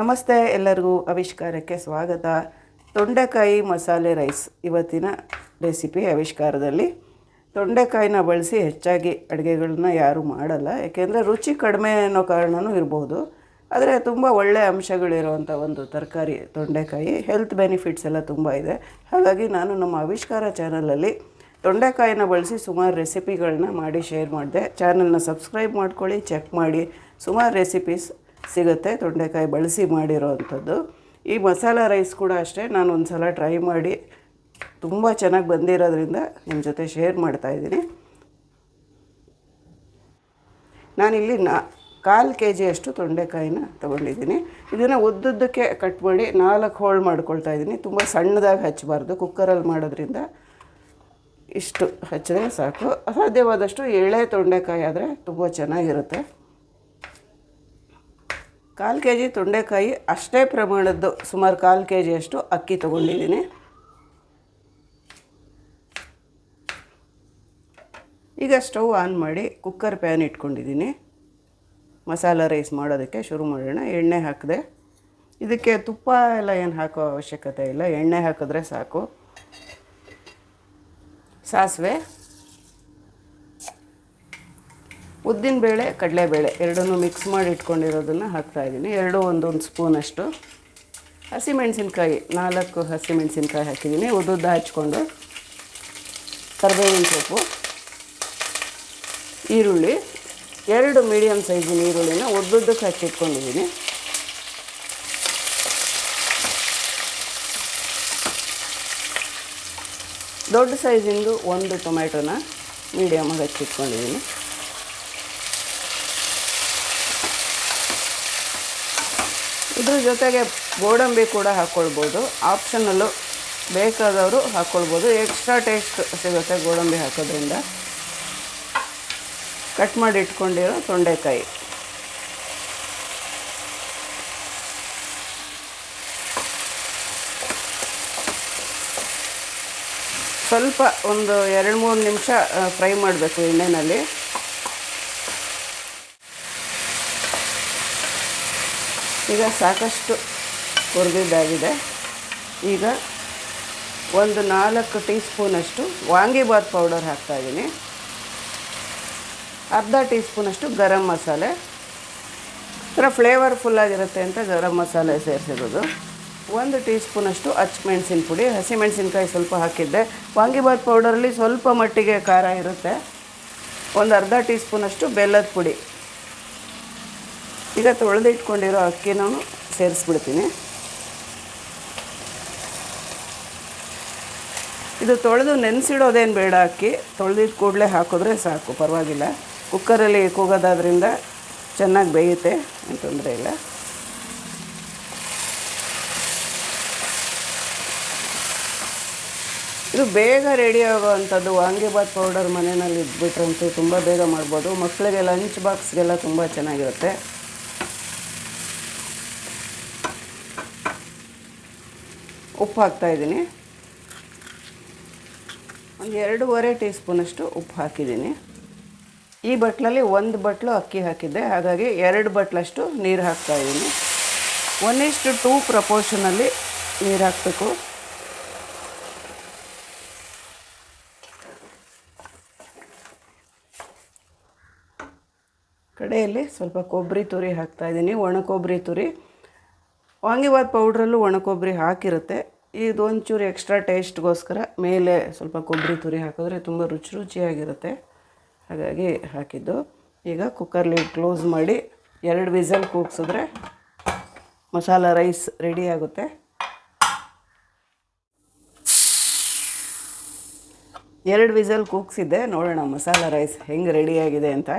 ನಮಸ್ತೆ ಎಲ್ಲರಿಗೂ ಆವಿಷ್ಕಾರಕ್ಕೆ ಸ್ವಾಗತ. ತೊಂಡೆಕಾಯಿ ಮಸಾಲೆ ರೈಸ್ ಇವತ್ತಿನ ರೆಸಿಪಿ ಆವಿಷ್ಕಾರದಲ್ಲಿ. ತೊಂಡೆಕಾಯಿನ ಬಳಸಿ ಹೆಚ್ಚಾಗಿ ಅಡುಗೆಗಳನ್ನ ಯಾರೂ ಮಾಡಲ್ಲ, ಯಾಕೆಂದರೆ ರುಚಿ ಕಡಿಮೆ ಅನ್ನೋ ಕಾರಣವೂ ಇರ್ಬೋದು. ಆದರೆ ತುಂಬ ಒಳ್ಳೆಯ ಅಂಶಗಳಿರುವಂಥ ಒಂದು ತರಕಾರಿ ತೊಂಡೆಕಾಯಿ ಹೆಲ್ತ್ ಬೆನಿಫಿಟ್ಸ್ ಎಲ್ಲ ತುಂಬ ಇದೆ. ಹಾಗಾಗಿ ನಾನು ನಮ್ಮ ಆವಿಷ್ಕಾರ ಚಾನಲಲ್ಲಿ ತೊಂಡೆಕಾಯಿನ ಬಳಸಿ ಸುಮಾರು ರೆಸಿಪಿಗಳನ್ನ ಮಾಡಿ ಶೇರ್ ಮಾಡಿದೆ. ಚಾನಲ್ನ ಸಬ್ಸ್ಕ್ರೈಬ್ ಮಾಡ್ಕೊಳ್ಳಿ ಚೆಕ್ ಮಾಡಿ. ಸುಮಾರು ರೆಸಿಪೀಸ್ ಸಿಗುತ್ತೆ, ತೊಂಡೆಕಾಯಿ ಬಳಸಿ ಮಾಡಿರೋವಂಥದ್ದು ಈ ಮಸಾಲ ರೈಸ್ ಕೂಡ ಅಷ್ಟೇ, ನಾನು ಒಂದು ಸಲ ಟ್ರೈ ಮಾಡಿ, ತುಂಬ ಚೆನ್ನಾಗಿ ಬಂದಿರೋದ್ರಿಂದ ನಿಮ್ಮ ಜೊತೆ ಶೇರ್ ಮಾಡ್ತಾಯಿದ್ದೀನಿ ನಾನಿಲ್ಲಿ ನಾ, ಕಾಲು ಕೆ ಜಿಯಷ್ಟು ತೊಂಡೆಕಾಯಿನ ತೊಗೊಂಡಿದ್ದೀನಿ. ಇದನ್ನು ಉದ್ದುದ್ದಕ್ಕೆ ಕಟ್ ಮಾಡಿ ನಾಲ್ಕು ಹೋಳು ಮಾಡ್ಕೊಳ್ತಾ ಇದ್ದೀನಿ. ತುಂಬ ಸಣ್ಣದಾಗಿ ಹಚ್ಚಬಾರ್ದು, ಕುಕ್ಕರಲ್ಲಿ ಮಾಡೋದ್ರಿಂದ ಇಷ್ಟು ಹಚ್ಚಿದ್ರೆ ಸಾಕು. ಅಸಾಧ್ಯವಾದಷ್ಟು ಎಳೆ ತೊಂಡೆಕಾಯಿ ಆದರೆ ತುಂಬ ಚೆನ್ನಾಗಿರುತ್ತೆ. ಕಾಲು ಕೆ ಜಿ ತೊಂಡೆಕಾಯಿ ಅಷ್ಟೇ ಪ್ರಮಾಣದ್ದು, ಸುಮಾರು ಕಾಲು ಕೆ ಜಿಯಷ್ಟು ಅಕ್ಕಿ ತೊಗೊಂಡಿದ್ದೀನಿ. ಈಗ ಸ್ಟವ್ ಆನ್ ಮಾಡಿ ಕುಕ್ಕರ್ ಪ್ಯಾನ್ ಇಟ್ಕೊಂಡಿದ್ದೀನಿ. ಮಸಾಲ ರೈಸ್ ಮಾಡೋದಕ್ಕೆ ಶುರು ಮಾಡೋಣ. ಎಣ್ಣೆ ಹಾಕಿದೆ. ಇದಕ್ಕೆ ತುಪ್ಪ ಎಲ್ಲ ಏನು ಹಾಕೋ ಅವಶ್ಯಕತೆ ಇಲ್ಲ. ಎಣ್ಣೆ ಹಾಕಿದ್ರೆ ಸಾಕು. ಸಾಸಿವೆ. ಉದ್ದಿನಬೇಳೆ ಕಡಲೆಬೇಳೆ ಎರಡನ್ನೂ ಮಿಕ್ಸ್ ಮಾಡಿ ಇಟ್ಕೊಂಡಿರೋದನ್ನು ಹಾಕ್ತಾಯಿದ್ದೀನಿ ಎರಡು ಒಂದೊಂದು ಸ್ಪೂನಷ್ಟು ಹಸಿಮೆಣಸಿನ್ಕಾಯಿ ನಾಲ್ಕು ಹಸಿಮೆಣಸಿನ್ಕಾಯಿ ಹಾಕಿದ್ದೀನಿ. ಉದ್ದುದ್ದ ಹಚ್ಕೊಂಡು ಕರ್ಬೇವಿನ ಸೊಪ್ಪು, ಈರುಳ್ಳಿ, ಎರಡು ಮೀಡಿಯಮ್ ಸೈಜಿನ ಈರುಳ್ಳಿನ ಉದ್ದುದ್ದಕ್ಕೆ ಹಾಕಿಟ್ಕೊಂಡಿದ್ದೀನಿ ದೊಡ್ಡ ಸೈಜಿಂದು ಒಂದು ಟೊಮ್ಯಾಟೋನ ಮೀಡಿಯಮಾಗಿ ಹಚ್ಚಿಟ್ಕೊಂಡಿದ್ದೀನಿ ಇದ್ರ ಜೊತೆಗೆ ಗೋಡಂಬಿ ಕೂಡ ಹಾಕ್ಕೊಳ್ಬೋದು ಆಪ್ಷನಲ್ಲು ಬೇಕಾದವರು ಹಾಕ್ಕೊಳ್ಬೋದು ಎಕ್ಸ್ಟ್ರಾ ಟೇಸ್ಟ್ ಸಿಗುತ್ತೆ ಗೋಡಂಬಿ ಹಾಕೋದ್ರಿಂದ. ಕಟ್ ಮಾಡಿ ಇಟ್ಕೊಂಡಿರೋ ತೊಂಡೆಕಾಯಿ. ಸ್ವಲ್ಪ ಒಂದು ಎರಡು ಮೂರು ನಿಮಿಷ ಫ್ರೈ ಮಾಡಬೇಕು ಎಣ್ಣೆಯಲ್ಲಿ ಈಗ ಸಾಕಷ್ಟು ಹುರಿದಿದ್ದಾಗಿದೆ. ಈಗ ಒಂದು ನಾಲ್ಕು ಟೀ ಸ್ಪೂನಷ್ಟು ವಾಂಗಿಬಾತ್ ಪೌಡರ್ ಹಾಕ್ತಾಯಿದ್ದೀನಿ ಅರ್ಧ ಟೀ ಸ್ಪೂನಷ್ಟು ಗರಂ ಮಸಾಲೆ. ಒಂಥರ ಫ್ಲೇವರ್ಫುಲ್ಲಾಗಿರುತ್ತೆ ಅಂತ ಗರಂ ಮಸಾಲೆ ಸೇರಿಸಿರೋದು. ಒಂದು ಟೀ ಸ್ಪೂನಷ್ಟು ಹಚ್ಮೆಣ್ಸಿನ ಪುಡಿ. ಹಸಿಮೆಣಸಿನ್ಕಾಯಿ ಸ್ವಲ್ಪ ಹಾಕಿದ್ದೆ. ವಾಂಗಿಬಾತ್ ಪೌಡರಲ್ಲಿ ಸ್ವಲ್ಪ ಮಟ್ಟಿಗೆ ಖಾರ ಇರುತ್ತೆ. ಒಂದು ಅರ್ಧ ಟೀ ಸ್ಪೂನಷ್ಟು ಬೆಲ್ಲದ ಪುಡಿ. ಈಗ ತೊಳೆದಿಟ್ಕೊಂಡಿರೋ ಅಕ್ಕಿನೂ ಸೇರಿಸ್ಬಿಡ್ತೀನಿ. ಇದು ತೊಳೆದು ನೆನೆಸಿಡೋದೇನು ಬೇಡ ಅಕ್ಕಿ. ತೊಳೆದಿಟ್ಟು ಕೂಡಲೇ ಹಾಕಿದ್ರೆ ಸಾಕು, ಪರವಾಗಿಲ್ಲ. ಕುಕ್ಕರಲ್ಲಿ ಕೂಗೋದಾದ್ರಿಂದ ಚೆನ್ನಾಗಿ ಬೇಯುತ್ತೆ, ಏನು ತೊಂದರೆ ಇಲ್ಲ. ಇದು ಬೇಗ ರೆಡಿ ಆಗೋವಂಥದ್ದು. ವಾಂಗಿಬಾತ್ ಪೌಡರ್ ಮನೆಯಲ್ಲಿ ಇದ್ಬಿಟ್ರಂತೂ ತುಂಬ ಬೇಗ ಮಾಡ್ಬೋದು. ಮಕ್ಕಳಿಗೆ ಲಂಚ್ ಬಾಕ್ಸ್ಗೆಲ್ಲ ತುಂಬ ಚೆನ್ನಾಗಿರುತ್ತೆ. ಉಪ್ಪು ಹಾಕ್ತಾಯಿದ್ದೀನಿ ಒಂದು ಎರಡೂವರೆ ಟೀ ಸ್ಪೂನಷ್ಟು ಉಪ್ಪು ಹಾಕಿದ್ದೀನಿ. ಈ ಬಟ್ಲಲ್ಲಿ ಒಂದು ಬಟ್ಲು ಅಕ್ಕಿ ಹಾಕಿದ್ದೆ. ಹಾಗಾಗಿ ಎರಡು ಬಟ್ಲಷ್ಟು ನೀರು ಹಾಕ್ತಾಯಿದ್ದೀನಿ ಒನ್ ಇಷ್ಟು ಟೂ ಪ್ರಪೋರ್ಷನಲ್ಲಿ ನೀರು ಹಾಕಬೇಕು. ಕಡೆಯಲ್ಲಿ ಸ್ವಲ್ಪ ಕೊಬ್ಬರಿ ತುರಿ ಹಾಕ್ತಾಯಿದ್ದೀನಿ ಒಣ ಕೊಬ್ಬರಿ ತುರಿ. ವಾಂಗಿಬಾತ್ ಪೌಡ್ರಲ್ಲೂ ಒಣ ಕೊಬ್ಬರಿ ಹಾಕಿರುತ್ತೆ. ಇದು ಒಂಚೂರು ಎಕ್ಸ್ಟ್ರಾ ಟೇಸ್ಟ್ಗೋಸ್ಕರ ಮೇಲೆ ಸ್ವಲ್ಪ ಕೊಬ್ಬರಿ ತುರಿ ಹಾಕಿದ್ರೆ ತುಂಬ ರುಚಿ ರುಚಿಯಾಗಿರುತ್ತೆ. ಹಾಗಾಗಿ ಹಾಕಿದ್ದು. ಈಗ ಕುಕ್ಕರ್ಲಿ ಕ್ಲೋಸ್ ಮಾಡಿ ಎರಡು ವಿಸಲ್ ಕೂಗ್ಸಿದ್ರೆ ಮಸಾಲ ರೈಸ್ ರೆಡಿ ಆಗುತ್ತೆ. ಎರಡು ವಿಸಲ್ ಕೂಗ್ಸಿದ್ದೆ. ನೋಡೋಣ ಮಸಾಲ ರೈಸ್ ಹೆಂಗೆ ರೆಡಿಯಾಗಿದೆ ಅಂತ.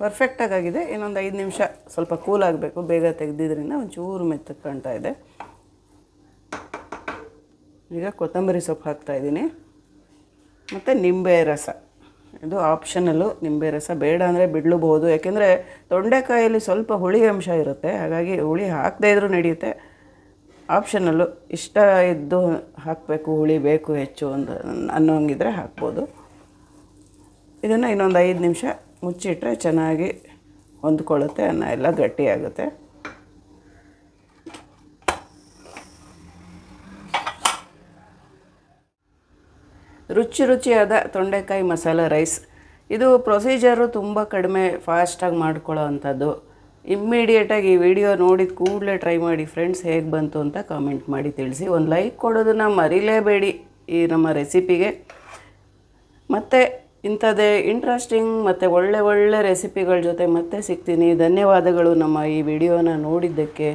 ಪರ್ಫೆಕ್ಟಾಗಿ ಆಗಿದೆ ಇನ್ನೊಂದು ಐದು ನಿಮಿಷ ಸ್ವಲ್ಪ ಕೂಲ್ ಆಗಬೇಕು. ಬೇಗ ತೆಗೆದಿದ್ರಿಂದ ಒಂಚೂರು ಮೆತ್ತಗೆ ಕಾಣ್ತಾ ಇದೆ. ಈಗ ಕೊತ್ತಂಬರಿ ಸೊಪ್ಪು ಹಾಕ್ತಾಯಿದ್ದೀನಿ ಮತ್ತು ನಿಂಬೆ ರಸ. ಇದು ಆಪ್ಷನಲ್ಲು ನಿಂಬೆ ರಸ. ಬೇಡ ಅಂದರೆ ಬಿಡಲೂಬಹುದು. ಯಾಕೆಂದರೆ ತೊಂಡೆಕಾಯಲ್ಲಿ ಸ್ವಲ್ಪ ಹುಳಿ ಅಂಶ ಇರುತ್ತೆ. ಹಾಗಾಗಿ ಹುಳಿ ಹಾಕದೇ ಇದ್ರೂ ನಡೆಯುತ್ತೆ. ಆಪ್ಷನಲ್ಲು ಇಷ್ಟ ಇದ್ದು ಹಾಕಬೇಕು. ಹುಳಿ ಬೇಕು ಹೆಚ್ಚು ಅಂತ ಅನ್ನೋಂಗಿದ್ರೆ ಹಾಕ್ಬೋದು. ಇದನ್ನು ಇನ್ನೊಂದು ಐದು ನಿಮಿಷ ಮುಚ್ಚಿಟ್ರೆ ಚೆನ್ನಾಗಿ ಹೊಂದ್ಕೊಳ್ಳುತ್ತೆ ಅನ್ನ ಎಲ್ಲ ಗಟ್ಟಿಯಾಗುತ್ತೆ. ರುಚಿ ರುಚಿಯಾದ ತೊಂಡೆಕಾಯಿ ಮಸಾಲ ರೈಸ್. ಇದು ಪ್ರೊಸೀಜರು ತುಂಬ ಕಡಿಮೆ ಫಾಸ್ಟಾಗಿ ಮಾಡ್ಕೊಳ್ಳೋ ಅಂಥದ್ದು. ಇಮ್ಮಿಡಿಯೇಟಾಗಿ ಈ ವಿಡಿಯೋ ನೋಡಿದ ಕೂಡಲೇ ಟ್ರೈ ಮಾಡಿ ಫ್ರೆಂಡ್ಸ್ ಹೇಗೆ ಬಂತು ಅಂತ ಕಾಮೆಂಟ್ ಮಾಡಿ ತಿಳಿಸಿ. ಒಂದು ಲೈಕ್ ಕೊಡೋದನ್ನು ಮರಿಲೇಬೇಡಿ ಈ ನಮ್ಮ ರೆಸಿಪಿಗೆ ಮತ್ತು ಇಂಥದ್ದೇ ಇಂಟ್ರೆಸ್ಟಿಂಗ್ ಮತ್ತು ಒಳ್ಳೆ ಒಳ್ಳೆ ರೆಸಿಪಿಗಳ ಜೊತೆ ಮತ್ತೆ ಸಿಗ್ತೀನಿ. ಧನ್ಯವಾದಗಳು ನಮ್ಮ ಈ ವಿಡಿಯೋನ ನೋಡಿದ್ದಕ್ಕೆ.